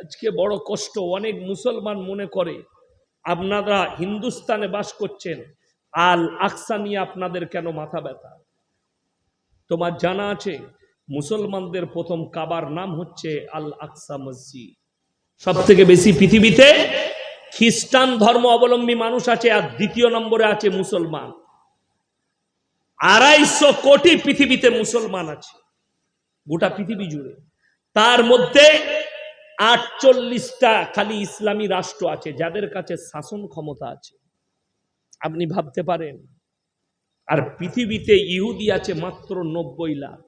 আজকে বড় কষ্ট, অনেক মুসলমান মনে করে, আপনারা হিন্দুস্তানে বাস করছেন, আল আকসা নিয়ে আপনাদের কেন মাথা ব্যথা? তোমার জানা আছে, মুসলমানদের প্রথম কাবার নাম হচ্ছে আল আকসা মসজিদ। সব থেকে বেশি পৃথিবীতে খ্রিস্টান ধর্ম অবলম্বী মানুষ আছে আর দ্বিতীয় নম্বরে আছে মুসলমান। আড়াইশো কোটি পৃথিবীতে মুসলমান আছে, গোটা পৃথিবী জুড়ে। তার মধ্যে আটচল্লিশটা খালি ইসলামী রাষ্ট্র আছে, যাদের কাছে শাসন ক্ষমতা আছে। আপনি ভাবতে পারেন, আর পৃথিবীতে ইহুদি আছে মাত্র নব্বই লাখ।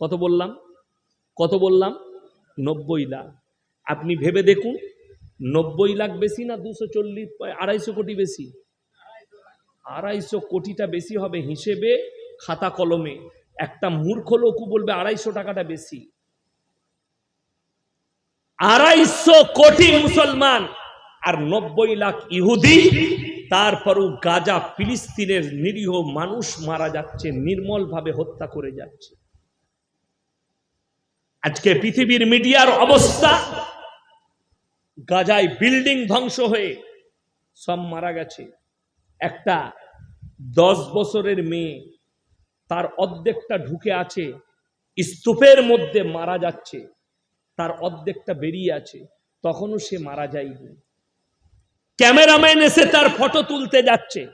কত বললাম? কত বললাম? নব্বই লাখ। আপনি ভেবে দেখুন, নব্বই লাখ বেশি না দুশো চল্লিশ আড়াইশো কোটি বেশি? আড়াইশো কোটিটা বেশি হবে হিসেবে খাতা কলমে। একটা মূর্খ লোকও বলবে আড়াইশো টাকাটা বেশি। আড়াইশো কোটি মুসলমান আর নব্বই লাখ ইহুদি, তারপরও গাজা, ফিলিস্তিনের নিরীহ মানুষ মারা যাচ্ছে, নির্মলভাবে হত্যা করে যাচ্ছে। আজকে পৃথিবীর মিডিয়ার অবস্থা, গাজায় বিল্ডিং ধ্বংস হয়ে সব মারা গেছে। একটা দশ বছরের মেয়ে, তার অর্ধেকটা ঢুকে আছে, স্তূপের মধ্যে মারা যাচ্ছে। তার অর্ধেকটা বেরিয়ে আছে, তখনও সে মারা যায়নি। ক্যামেরাম্যান এসে তার ফটো তুলতে যাচ্ছে।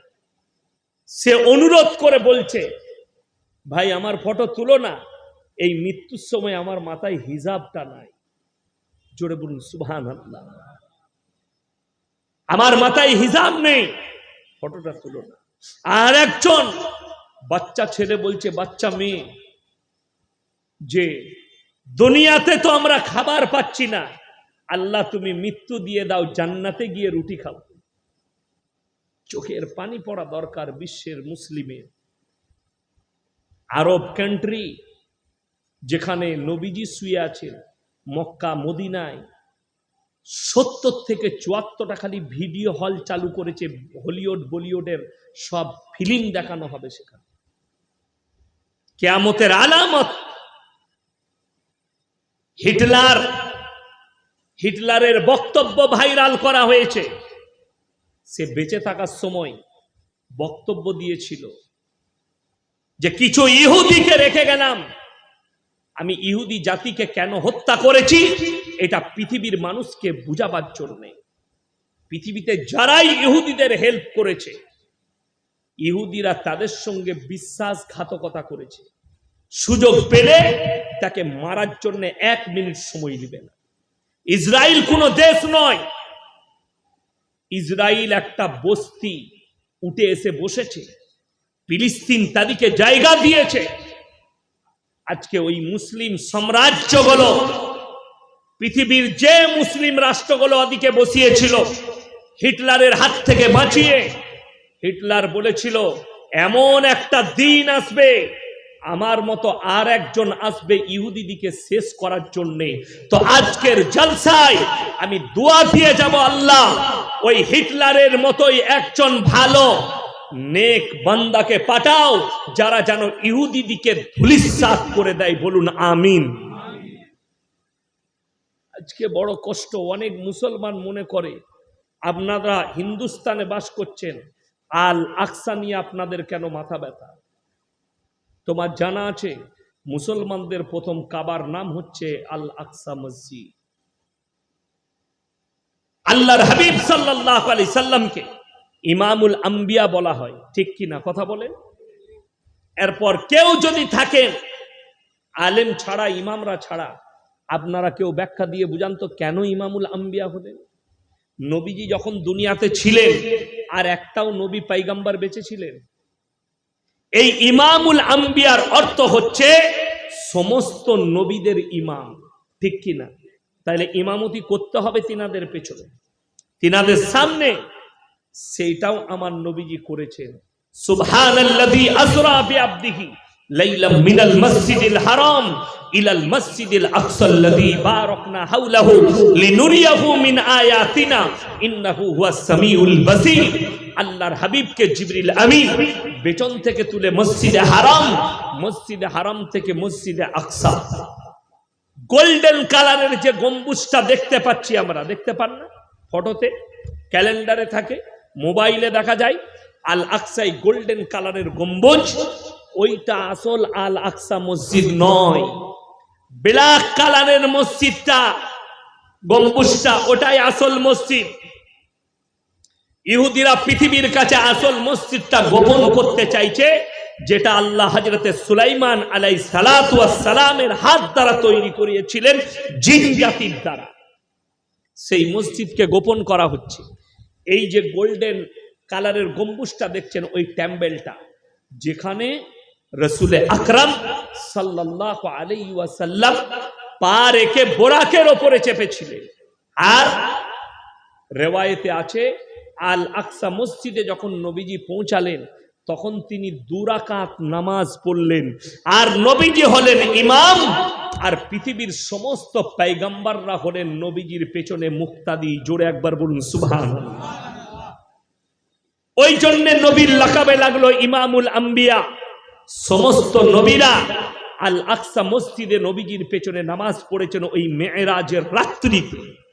সে অনুরোধ করে বলছে, ভাই, আমার ফটো তুলো না। এই মৃত্যুর সময় আমার মাথায় হিজাবটা নাই। জোরে বলুন আল্লাহ আমার মাথায় হিজাব নেই। ফটোটা তুলো না। আর একজন বাচ্চা ছেলে বলছে, বাচ্চা মেয়ে, যে দুনিয়াতে তো আমরা খাবার পাচ্ছি না। আল্লাহ, তুমি মৃত্যু দিয়ে দাও, জান্নাতে গিয়ে রুটি খাব চোখের পানি পড়া দরকার বিশ্বের মুসলিমের। আরব কান্ট্রি যেখানে নবীজি শুয়ে আছেন, মক্কা, মদিনায়, সত্তর থেকে চুয়াত্তরটা খালি ভিডিও হল চালু করেছে, হলিউড, বলিউডের সব ফিল্ম দেখানো হবে সেখানে। কেয়ামতের আলামত হিটলার, হিটলারের বক্তব্য ভাইরাল করা হয়েছে। সে বেঁচে থাকার সময় বক্তব্য দিয়েছিল যে, কিছু ইহুদিকে রেখে গেলাম। আমি ইহুদি জাতিকে কেন হত্যা করেছি? এটা পৃথিবীর মানুষকে বুঝাবার জন্য। পৃথিবীতে যারাই ইহুদিদের হেল্প করেছে, ইহুদিরা তাদের সঙ্গে বিশ্বাসঘাতকতা করেছে। সুযোগ পেলে তাকে মারার জন্য এক মিনিট সময় দিবে না। ইসরায়েল কোনো দেশ নয়। ইসরায়েল একটা বস্তি, উঠে এসে বসেছে। ফিলিস্তিন তাদেরকে জায়গা দিয়েছে। আজকে ওই মুসলিম সাম্রাজ্যগুলো, পৃথিবীর যে মুসলিম রাষ্ট্রগুলো ওদিকে বসিয়েছিল, হিটলারের হাত থেকে বাঁচিয়ে, হিটলার বলেছিল, এমন একটা দিন আসবে আমার মতো আর একজন আসবে ইহুদিদিকে শেষ করার জন্যে। তো আজকের জলসায় আমি দোয়া দিয়ে যাব আল্লাহ, ওই হিটলারের মতোই একজন ভালো, নেক বান্দাকে পাঠাও, যারা যেন ইহুদিদিকে ধুলিসাত করে দেয়, বলুন আমিন। আজকে বড় কষ্ট, অনেক মুসলমান মনে করে, আপনারা হিন্দুস্তানে বাস করছেন, আল আকসা নিয়ে আপনাদের কেন মাথা ব্যথা? তোমার জানা আছে, মুসলমানদের প্রথম কাবার নাম হচ্ছে আল আকসা মসজিদ। আল্লাহর হাবিব সাল্লাহ আলি সাল্লামকে ইমামুল আম্বিয়া বলা হয়। ঠিক কি না কথা বলেন এরপর কেউ যদি থাকেন আলেম ছাড়া, ইমামরা ছাড়া, আপনারা কেউ ব্যাখ্যা দিয়ে বুঝান তো কেন ইমামুল আম্বিয়া হলেন? নবীজি যখন দুনিয়াতে ছিলেন, আর একটাও নবী পাইগাম্বার বেঁচে ছিলেন এই ইমামুল আম্বিয়ার অর্থ হচ্ছে সমস্ত নবীদের ইমাম। ঠিক কি না? তাহলে ইমামতি করতে হবে তিনাদের পেছনে। তিনাদের সামনে সেইটাও আমার নবীজি করেছেন। সুবহানাল্লাযী আসরা আল্লাহর হাবিবকে জিবরিল আমিন বেচন থেকে তুলে মসজিদে হারাম মসজিদে হারাম থেকে মসজিদে আকসা। গোল্ডেন কালারের যে গম্বুজটা দেখতে পাচ্ছি আমরা, দেখতে পান না? ফটোতে, ক্যালেন্ডারে থাকে, মোবাইলে দেখা যায়, আল আকসাই গোল্ডেন কালারের গম্বুজ, ওইটা আসল আল আকসা মসজিদ নয়। ব্ল্যাক কালারের মসজিদটা, গম্বুজটা, ওটাই আসল মসজিদ। ইহুদিরা পৃথিবীর কাছে আসল মসজিদটা গোপন করতে চাইছে, যেটা আল্লাহ হজরতে সুলাইমান আলাই সালামের হাত দ্বারা তৈরি করিয়েছিলেন জিন জাতির দ্বারা। সেই মসজিদকে গোপন করা হচ্ছে। এই যে গোল্ডেন কালারের গম্বুজটা দেখছেন, ওই ট্যাম্বেলটা, যেখানে রসুলে আকরাম সাল্লাহ আলাই ওয়াসাল্লাম পা রেখে বোরাকের ওপরে চেপেছিলেন। আর রেওয়ায়েতে আছে আল আকসা মসজিদে যখন নবীজি পৌঁছালেন, তখন তিনি দুরাকাত নামাজ পড়লেন। আর নবীজি হলেন ইমাম, আর পৃথিবীর সমস্ত পাইগাম্বাররা হলেন নবীজির পেছনে মুক্তাদি। জোরে একবার বলুন সুবহান ওই জন্য নবীর লাকাবে লাগল ইমামুল আম্বিয়া। সমস্ত নবীরা আল আকসা মসজিদে নবীজির পেছনে নামাজ পড়েছেন ওই মেয়েরাজের রাত্রিতে।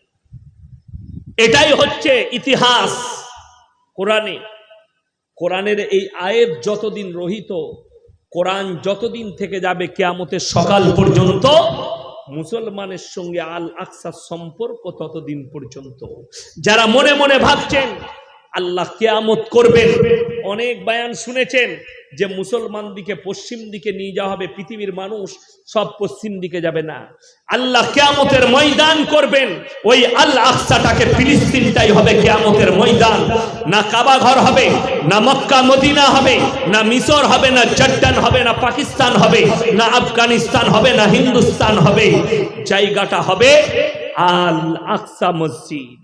এটাই হচ্ছে ইতিহাস কোরআনে। কোরআনের এই আয়ের যতদিন রহিত, কোরআন যতদিন থেকে যাবে কেয়ামতের সকাল পর্যন্ত, মুসলমানের সঙ্গে আল আকসার সম্পর্ক ততদিন পর্যন্ত। যারা মনে মনে ভাবছেন, আল্লাহ কেয়ামত করবেন অনেক বায়ান শুনেছেন যে মুসলমান দিকে, পশ্চিম দিকে নিয়ে যাওয়া হবে, পৃথিবীর মানুষ সব পশ্চিম দিকে যাবে না। আল্লাহ কেয়ামতের ময়দান করবেন, ওই আল আকসাটাকে ফিলিস্তিনটাই হবে কেয়ামতের ময়দান। না কাবা ঘর হবে, না মক্কা, মদিনা হবে, না মিশর হবে, না জর্ডান হবে, না পাকিস্তান হবে, না আফগানিস্তান হবে, না হিন্দুস্তান হবে। জায়গাটা হবে আল আকসা মসজিদ।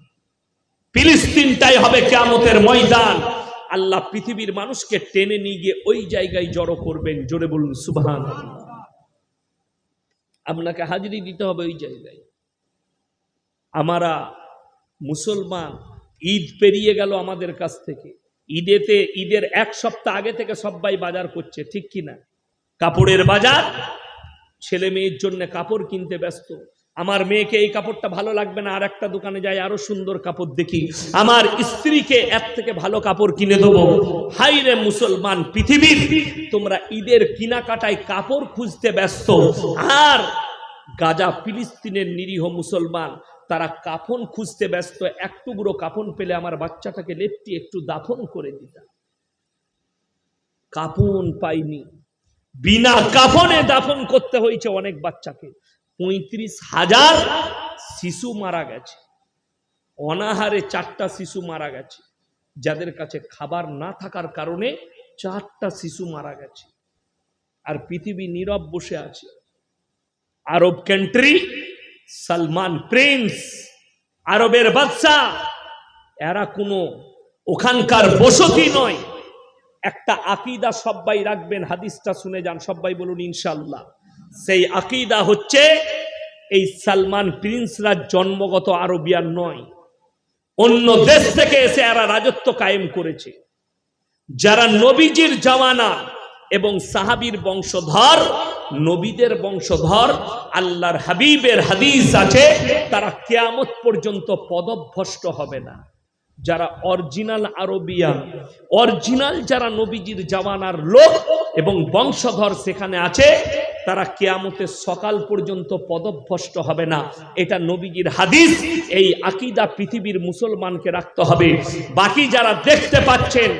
ফিলিস্তিনটাই হবে কেয়ামতের ময়দান। আল্লাহ পৃথিবীর মানুষকে টেনে নিয়ে গিয়ে ওই জায়গায় জড়ো করবেন। জোরে বলুন সুবহান আপনাকে হাজিরি দিতে হবে ওই জায়গায়। আমরা মুসলমান, ঈদ পেরিয়ে গেল আমাদের কাছ থেকে। ঈদেতে, ঈদের এক সপ্তাহ আগে থেকে সবাই বাজার করছে, ঠিক কি না কাপড়ের বাজার, ছেলে মেয়ের জন্য কাপড় কিনতে ব্যস্ত। আমার মেয়েকে এই কাপড়টা ভালো লাগবে না, আর একটা দোকানে যাই আরও সুন্দর কাপড় দেখি। আমার স্ত্রীকে এর থেকে ভালো কাপড় কিনে দেবো। হাই রে মুসলমান পৃথিবীর, তোমরা ঈদের কিনাকাটায় কাপড় খুঁজতে ব্যস্ত। আর গাজা ফিলিস্তিনের নিরীহ মুসলমান, তারা কাফন খুঁজতে ব্যস্ত। এক টুকরো কাফন পেলে আমার বাচ্চাটাকে লেপটি একটু দাফন করে দিতাম। কাফন পাইনি। বিনা কাফনে দাফন করতে হয়েছে অনেক বাচ্চাকে। পঁয়ত্রিশ হাজার শিশু মারা গেছে। অনাহারে চারটা শিশু মারা গেছে। যাদের কাছে খাবার না থাকার কারণে চারটা শিশু মারা গেছে। আর পৃথিবী নীরব বসে আছে। আরব কান্ট্রি সালমান প্রিন্স আরবের বাদশা এরা কোনো ওখানকার বসতি নয়। একটা আকিদা সবাই রাখবেন, হাদিসটা শুনে যান সবাই বলুন ইনশাল্লাহ সেই আকিদা হচ্ছে এই সালমান প্রিন্সরা জন্মগত আরবিয়ান নয়। অন্য দেশ থেকে এসে এরা রাজত্ব কায়েম করেছে। যারা নবীজির জামানা এবং সাহাবীর বংশধর, নবীদের বংশধর, আল্লাহর হাবিবের হাদিস আছে, তারা কেয়ামত পর্যন্ত পদভ্রষ্ট হবে না। যারা অরিজিনাল আরবিয়া অরিজিনাল যারা নবীজির জামানার লোক এবং বংশধর সেখানে আছে, তারা কেয়ামতের সকাল পর্যন্ত পদভ্রষ্ট হবে না। এটা নবীজির হাদিস, এই আকিদা পৃথিবীর মুসলমানকে রাখতে হবে। বাকি যারা দেখতে পাচ্ছেন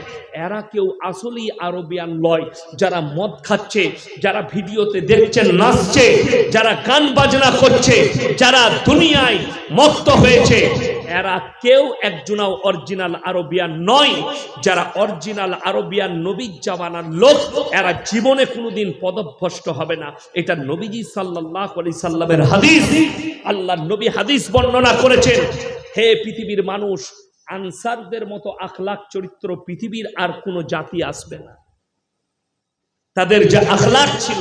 এরা কেউ আসলেই আরবিয়ান লয়। যারা মদ খাচ্ছে, যারা ভিডিওতে দেখছেন নাচছে, যারা গান বাজনা করছে, যারা দুনিয়ায় মত্ত হয়েছে, এরা কেউ একজনাও অরিজিনাল আরবিয়ান নয়। যারা অরিজিনাল আরবিয়ান নবীর জামানার লোক, এরা জীবনে কোনোদিন পদভ্রষ্ট হবে না। এটা নবীজি সাল্লাহ আলি সাল্লামের হাদিস। আল্লাহ নবী হাদিস বর্ণনা করেছেন, হে পৃথিবীর মানুষ আনসারদের মতো আখলাক চরিত্র পৃথিবীর আর কোনো জাতি আসবে না। তাদের যে আখলাক ছিল